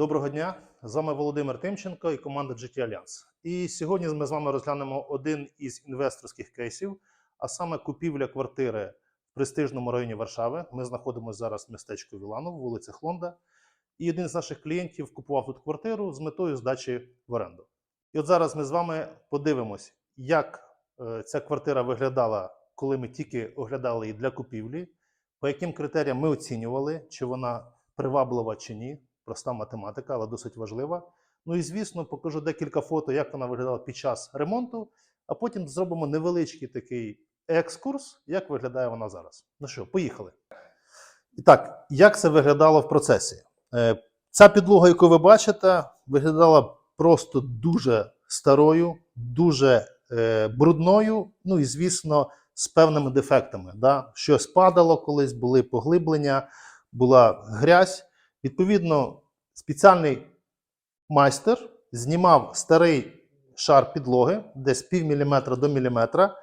Доброго дня! З вами Володимир Тимченко і команда GT Alliance. І сьогодні ми з вами розглянемо один із інвесторських кейсів, а саме купівля квартири в престижному районі Варшави. Ми знаходимося зараз в містечку Віланов, вулиця Хлонда. І один з наших клієнтів купував тут квартиру з метою здачі в оренду. І от зараз ми з вами подивимось, як е, ця квартира виглядала, коли ми тільки оглядали її для купівлі, по яким критеріям ми оцінювали, чи вона приваблива чи ні. Проста математика, але досить важлива. Ну і звісно, покажу декілька фото, як вона виглядала під час ремонту, а потім зробимо невеличкий такий екскурс, як виглядає вона зараз. Ну що, поїхали. І так, як це виглядало в процесі? Е, Ця підлога, яку ви бачите, виглядала просто дуже старою, дуже е, брудною, ну і, звісно, з певними дефектами. Да? Щось падало колись, були поглиблення, була грязь. Відповідно, спеціальний майстер знімав старий шар підлоги, десь пів міліметра до міліметра,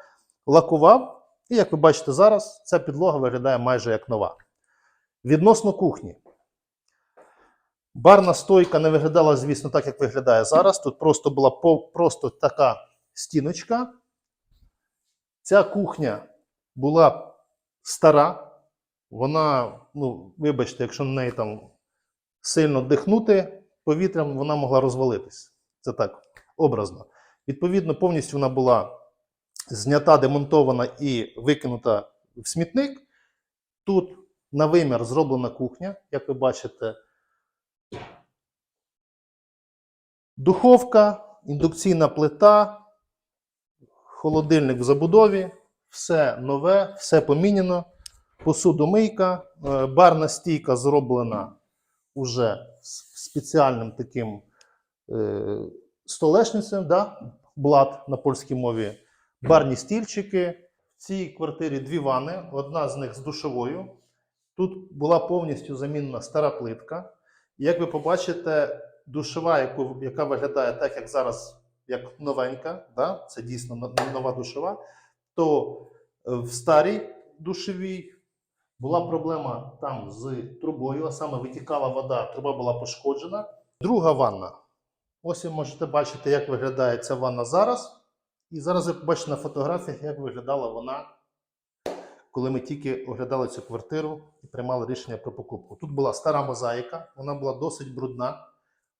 лакував, і як ви бачите зараз, ця підлога виглядає майже як нова. Відносно кухні. Барна стойка не виглядала, звісно, так, як виглядає зараз. Тут просто була просто така стіночка. Ця кухня була стара. Вона, ну, вибачте, якщо на неї там сильно дихнути повітрям, вона могла розвалитись. Це так образно. Відповідно, повністю вона була знята, демонтована і викинута в смітник. Тут на вимір зроблена кухня, як ви бачите. Духовка, індукційна плита, холодильник в забудові, все нове, все поміняно. Посудомийка, е, барна стійка зроблена уже з спеціальним таким е, столешницем, да? блат на польській мові, барні стільчики. В цій квартирі дві ванни, одна з них з душовою. Тут була повністю замінена стара плитка. І Як ви побачите, душова, яку, яка виглядає так, як зараз, як новенька, да? це дійсно нова душова, то в старій душовій була проблема там з трубою, а саме витікала вода, труба була пошкоджена. Друга ванна. Ось ви можете бачити, як виглядає ця ванна зараз. І зараз ви побачите на фотографіях, як виглядала вона, коли ми тільки оглядали цю квартиру і приймали рішення про покупку. Тут була стара мозаїка, вона була досить брудна.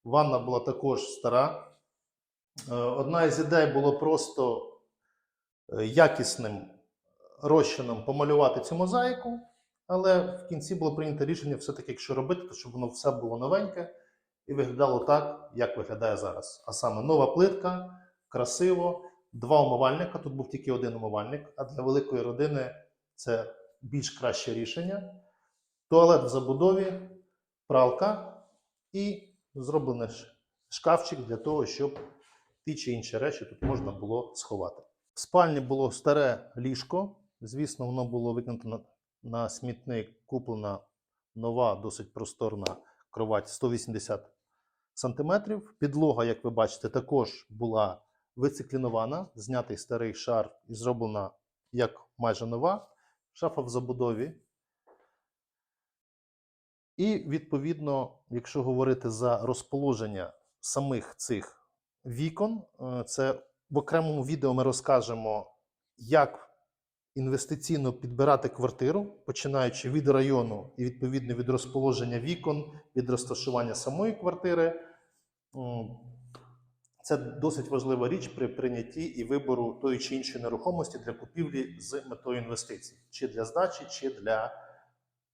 Ванна була також стара. Е, Одна із ідей було просто е, якісним розчином помалювати цю мозаїку. Але в кінці було прийнято рішення, все-таки, якщо робити, то щоб воно все було новеньке і виглядало так, як виглядає зараз. А саме нова плитка, красиво, два умивальника. Тут був тільки один умивальник, а для великої родини це більш краще рішення. Туалет в забудові, пралка і зроблений шкафчик для того, щоб ті чи інші речі тут можна було сховати. В спальні було старе ліжко. Звісно, воно було викинуто на, смітник, куплена нова, досить просторна кровать 180 см. Підлога, як ви бачите, також була вициклінована, знятий старий шар і зроблена як майже нова. Шафа в забудові. І відповідно, якщо говорити за розположення самих цих вікон, е, це в окремому відео ми розкажемо, як інвестиційно підбирати квартиру, починаючи від району і відповідно від розположення вікон, від розташування самої квартири. Це досить важлива річ при прийнятті і вибору тої чи іншої нерухомості для купівлі з метою інвестицій, чи для здачі, чи для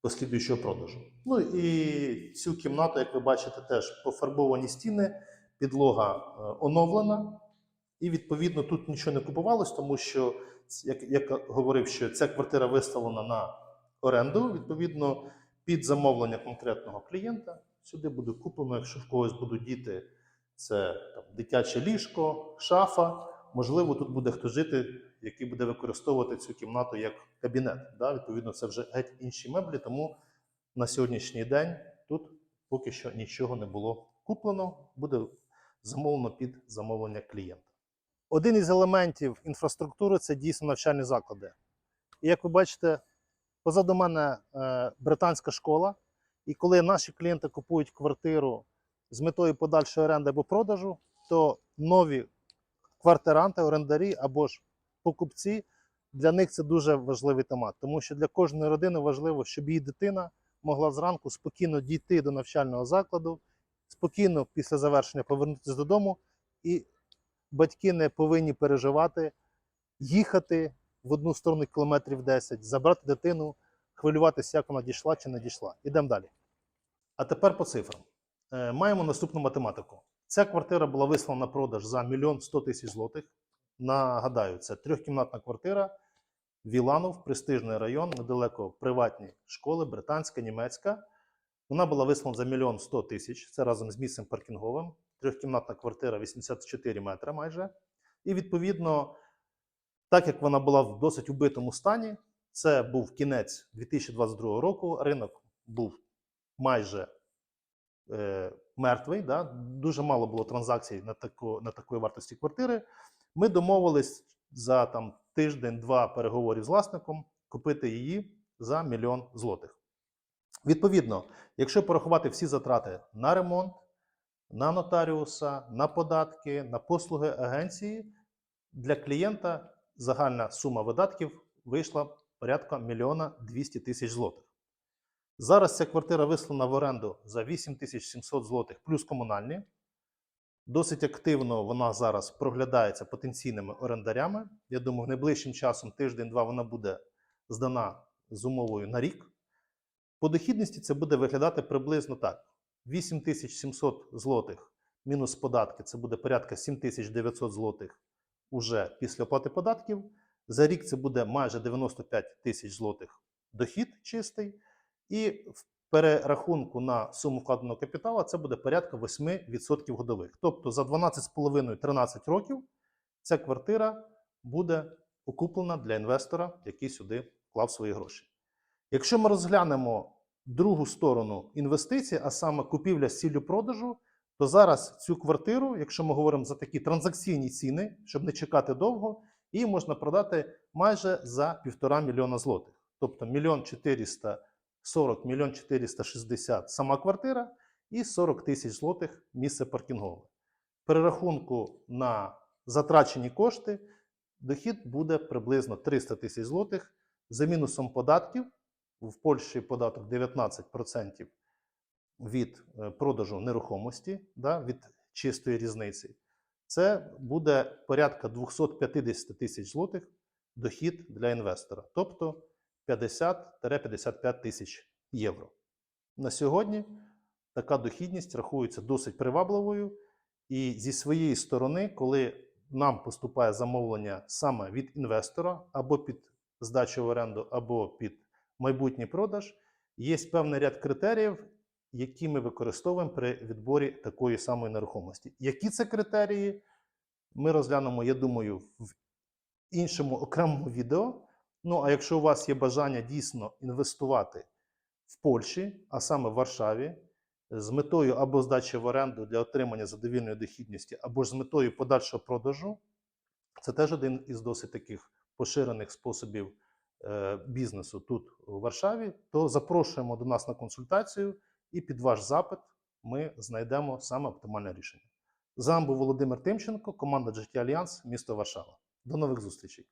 послідуючого продажу. Ну і цю кімнату, як ви бачите, теж пофарбовані стіни, підлога е, оновлена, і відповідно тут нічого не купувалось, тому що, як я говорив, що ця квартира виставлена на оренду, відповідно, під замовлення конкретного клієнта. Сюди буде куплено, якщо в когось будуть діти, це там, дитяче ліжко, шафа. Можливо, тут буде хтось жити, який буде використовувати цю кімнату як кабінет. Да? Відповідно, це вже геть інші меблі, тому на сьогоднішній день тут поки що нічого не було куплено, буде замовлено під замовлення клієнта. Один із елементів інфраструктури це дійсно навчальні заклади. І як ви бачите, позаду мене е, британська школа. І коли наші клієнти купують квартиру з метою подальшої оренди або продажу, то нові квартиранти, орендарі або ж покупці для них це дуже важливий томат, тому що для кожної родини важливо, щоб її дитина могла зранку спокійно дійти до навчального закладу, спокійно після завершення повернутися додому, і батьки не повинні переживати, їхати в одну сторону кілометрів 10, забрати дитину, хвилюватися, як вона дійшла чи не дійшла. Ідемо далі. А тепер по цифрам. Е, Маємо наступну математику. Ця квартира була вислана на продаж за 1 100 тисяч злотих. Нагадаю, це трьохкімнатна квартира, Віланов, престижний район, недалеко приватні школи, британська, німецька. Вона була вислана за 1 100 тисяч. Це разом з місцем паркінговим. Трьохкімнатна квартира 84 метри майже. І відповідно, так як вона була в досить убитому стані, це був кінець 2022 року. Ринок був майже е, мертвий. Да? Дуже мало було транзакцій на, таку, на такої вартості квартири. Ми домовились за там, тиждень-два переговорів з власником купити її за мільйон злотих. Відповідно, якщо порахувати всі затрати на ремонт, на нотаріуса, на податки, на послуги агенції, для клієнта загальна сума видатків вийшла порядка мільйона 200 тисяч злотих. Зараз ця квартира вислана в оренду за 8700 злотих плюс комунальні. Досить активно вона зараз проглядається потенційними орендарями. Я думаю, найближчим часом, тиждень-два, вона буде здана з умовою на рік. По дохідності це буде виглядати приблизно так: 8700 злотих мінус податки це буде порядка 7900 злотих уже після оплати податків. За рік це буде майже 95 тисяч злотих дохід чистий. І в перерахунку на суму вкладеного капіталу це буде порядка 8% годових. Тобто за 12,5-13 років ця квартира буде окуплена для інвестора, який сюди вклав свої гроші. Якщо ми розглянемо другу сторону інвестицій, а саме купівля з ціллю продажу, то зараз цю квартиру, якщо ми говоримо за такі транзакційні ціни, щоб не чекати довго, її можна продати майже за півтора мільйона злотих. Тобто мільйон 440, мільйон 460 сама квартира і 40 тисяч злотих місце паркінгове. Перерахунку на затрачені кошти дохід буде приблизно 300 тисяч злотих за мінусом податків. В Польщі податок 19% від е, продажу нерухомості, да, від чистої різниці. Це буде порядка 250 тисяч злотих дохід для інвестора, тобто 50-55 тисяч євро. На сьогодні така дохідність рахується досить привабливою, і зі своєї сторони, коли нам поступає замовлення саме від інвестора або під здачу в оренду, або під майбутній продаж, є певний ряд критеріїв, які ми використовуємо при відборі такої самої нерухомості. Які це критерії? Ми розглянемо, я думаю, в іншому окремому відео. Ну, а якщо у вас є бажання дійсно інвестувати в Польщі, а саме в Варшаві, з метою або здачі в оренду для отримання задовільної дохідності, або ж з метою подальшого продажу, це теж один із досить таких поширених способів бізнесу тут у Варшаві, то запрошуємо до нас на консультацію, і під ваш запит ми знайдемо саме оптимальне рішення. З вами був Володимир Тимченко, команда GT Альянс, місто Варшава. До нових зустрічей!